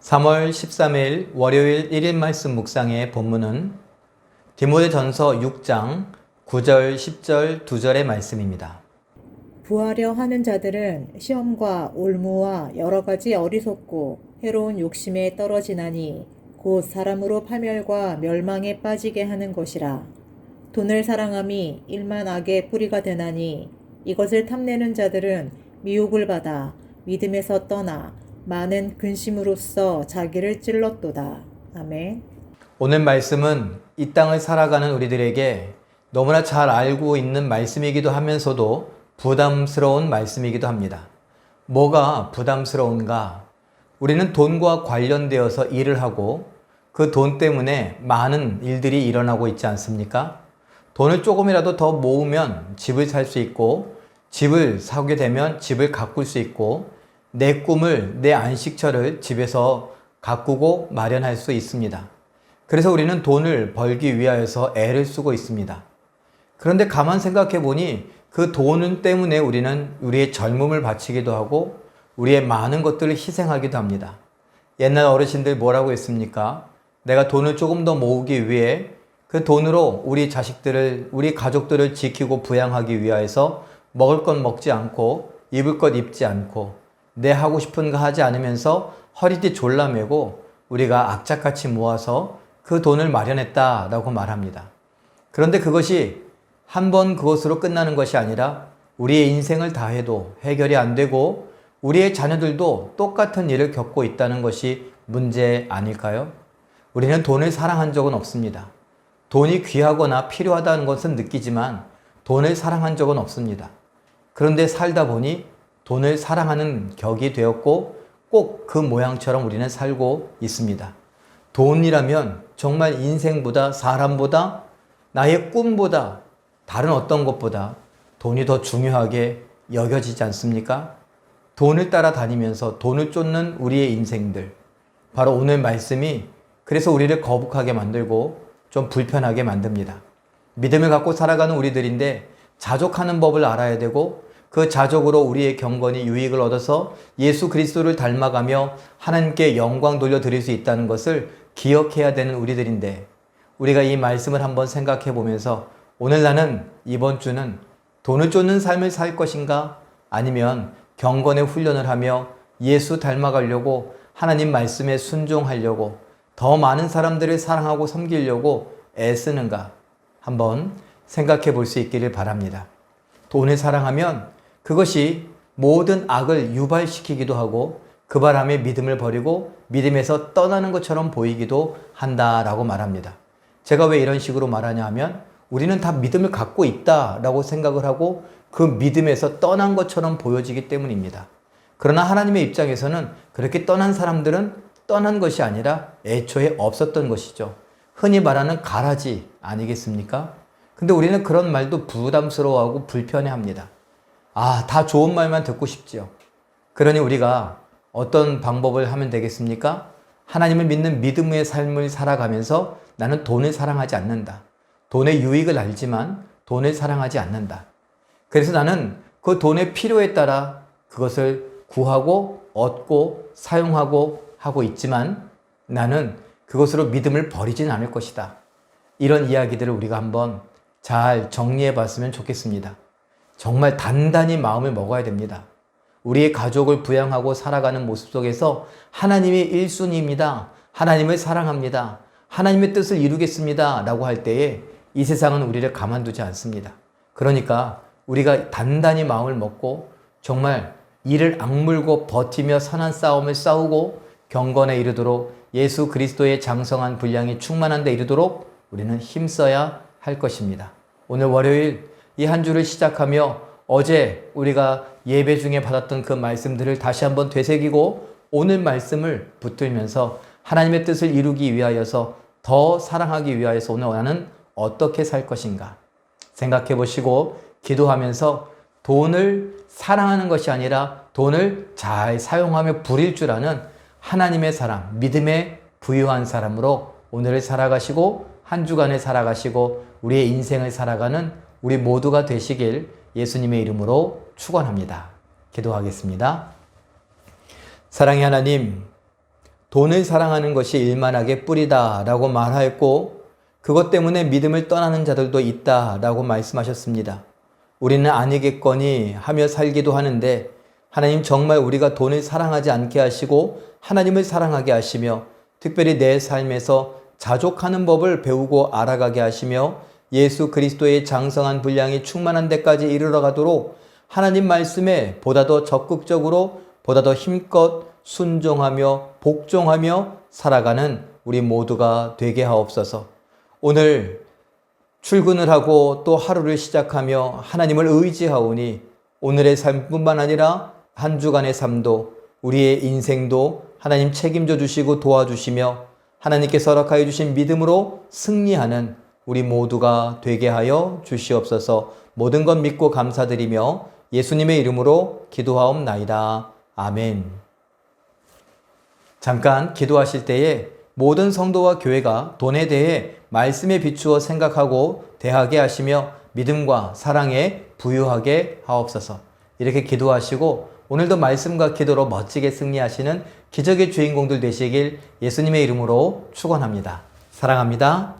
3월 13일 월요일 1일 말씀 묵상의 본문은 디모데전서 6장 9절 10절 2절의 말씀입니다. 부하려 하는 자들은 시험과 올무와 여러 가지 어리석고 해로운 욕심에 떨어지나니 곧 사람으로 파멸과 멸망에 빠지게 하는 것이라. 돈을 사랑함이 일만 악의 뿌리가 되나니 이것을 탐내는 자들은 미혹을 받아 믿음에서 떠나 많은 근심으로써 자기를 찔렀도다. 아멘. 오늘 말씀은 이 땅을 살아가는 우리들에게 너무나 잘 알고 있는 말씀이기도 하면서도 부담스러운 말씀이기도 합니다. 뭐가 부담스러운가? 우리는 돈과 관련되어서 일을 하고 그 돈 때문에 많은 일들이 일어나고 있지 않습니까? 돈을 조금이라도 더 모으면 집을 살 수 있고 집을 사게 되면 집을 가꿀 수 있고 내 꿈을 내 안식처를 집에서 가꾸고 마련할 수 있습니다. 그래서 우리는 돈을 벌기 위하여서 애를 쓰고 있습니다. 그런데 가만 생각해 보니 그 돈 때문에 우리는 우리의 젊음을 바치기도 하고 우리의 많은 것들을 희생하기도 합니다. 옛날 어르신들 뭐라고 했습니까? 내가 돈을 조금 더 모으기 위해 그 돈으로 우리 자식들을, 우리 가족들을 지키고 부양하기 위하여서 먹을 것 먹지 않고 입을 것 입지 않고 내 하고 싶은 거 하지 않으면서 허리띠 졸라매고 우리가 악착같이 모아서 그 돈을 마련했다라고 말합니다. 그런데 그것이 한 번 그것으로 끝나는 것이 아니라 우리의 인생을 다해도 해결이 안 되고 우리의 자녀들도 똑같은 일을 겪고 있다는 것이 문제 아닐까요? 우리는 돈을 사랑한 적은 없습니다. 돈이 귀하거나 필요하다는 것은 느끼지만 돈을 사랑한 적은 없습니다. 그런데 살다 보니 돈을 사랑하는 격이 되었고 꼭 그 모양처럼 우리는 살고 있습니다. 돈이라면 정말 인생보다 사람보다 나의 꿈보다 다른 어떤 것보다 돈이 더 중요하게 여겨지지 않습니까? 돈을 따라 다니면서 돈을 쫓는 우리의 인생들. 바로 오늘 말씀이 그래서 우리를 거북하게 만들고 좀 불편하게 만듭니다. 믿음을 갖고 살아가는 우리들인데 자족하는 법을 알아야 되고 그 자족으로 우리의 경건이 유익을 얻어서 예수 그리스도를 닮아가며 하나님께 영광 돌려 드릴 수 있다는 것을 기억해야 되는 우리들인데 우리가 이 말씀을 한번 생각해 보면서 오늘 나는 이번 주는 돈을 쫓는 삶을 살 것인가 아니면 경건의 훈련을 하며 예수 닮아가려고 하나님 말씀에 순종하려고 더 많은 사람들을 사랑하고 섬기려고 애쓰는가 한번 생각해 볼 수 있기를 바랍니다. 돈을 사랑하면 그것이 모든 악을 유발시키기도 하고 그 바람에 믿음을 버리고 믿음에서 떠나는 것처럼 보이기도 한다라고 말합니다. 제가 왜 이런 식으로 말하냐 하면 우리는 다 믿음을 갖고 있다라고 생각을 하고 그 믿음에서 떠난 것처럼 보여지기 때문입니다. 그러나 하나님의 입장에서는 그렇게 떠난 사람들은 떠난 것이 아니라 애초에 없었던 것이죠. 흔히 말하는 가라지 아니겠습니까? 근데 우리는 그런 말도 부담스러워하고 불편해 합니다. 아, 다 좋은 말만 듣고 싶지요. 그러니 우리가 어떤 방법을 하면 되겠습니까? 하나님을 믿는 믿음의 삶을 살아가면서 나는 돈을 사랑하지 않는다. 돈의 유익을 알지만 돈을 사랑하지 않는다. 그래서 나는 그 돈의 필요에 따라 그것을 구하고 얻고 사용하고 하고 있지만 나는 그것으로 믿음을 버리진 않을 것이다. 이런 이야기들을 우리가 한번 잘 정리해 봤으면 좋겠습니다. 정말 단단히 마음을 먹어야 됩니다. 우리의 가족을 부양하고 살아가는 모습 속에서 하나님이 1순위입니다. 하나님을 사랑합니다. 하나님의 뜻을 이루겠습니다. 라고 할 때에 이 세상은 우리를 가만두지 않습니다. 그러니까 우리가 단단히 마음을 먹고 정말 이를 악물고 버티며 선한 싸움을 싸우고 경건에 이르도록 예수 그리스도의 장성한 분량이 충만한 데 이르도록 우리는 힘써야 할 것입니다. 오늘 월요일 이 한 주를 시작하며 어제 우리가 예배 중에 받았던 그 말씀들을 다시 한번 되새기고 오늘 말씀을 붙들면서 하나님의 뜻을 이루기 위하여서 더 사랑하기 위하여서 오늘 나는 어떻게 살 것인가 생각해 보시고 기도하면서 돈을 사랑하는 것이 아니라 돈을 잘 사용하며 부릴 줄 아는 하나님의 사랑, 믿음에 부유한 사람으로 오늘을 살아가시고 한 주간을 살아가시고 우리의 인생을 살아가는 우리 모두가 되시길 예수님의 이름으로 축원합니다. 기도하겠습니다. 사랑의 하나님, 돈을 사랑하는 것이 일만하게 뿌리다 라고 말하였고 그것 때문에 믿음을 떠나는 자들도 있다 라고 말씀하셨습니다. 우리는 아니겠거니 하며 살기도 하는데 하나님 정말 우리가 돈을 사랑하지 않게 하시고 하나님을 사랑하게 하시며 특별히 내 삶에서 자족하는 법을 배우고 알아가게 하시며 예수 그리스도의 장성한 분량이 충만한 데까지 이르러 가도록 하나님 말씀에 보다 더 적극적으로 보다 더 힘껏 순종하며 복종하며 살아가는 우리 모두가 되게 하옵소서. 오늘 출근을 하고 또 하루를 시작하며 하나님을 의지하오니 오늘의 삶뿐만 아니라 한 주간의 삶도 우리의 인생도 하나님 책임져 주시고 도와주시며 하나님께서 허락하여 주신 믿음으로 승리하는 우리 모두가 되게 하여 주시옵소서 모든 것 믿고 감사드리며 예수님의 이름으로 기도하옵나이다. 아멘. 잠깐 기도하실 때에 모든 성도와 교회가 돈에 대해 말씀에 비추어 생각하고 대하게 하시며 믿음과 사랑에 부유하게 하옵소서. 이렇게 기도하시고 오늘도 말씀과 기도로 멋지게 승리하시는 기적의 주인공들 되시길 예수님의 이름으로 축원합니다. 사랑합니다.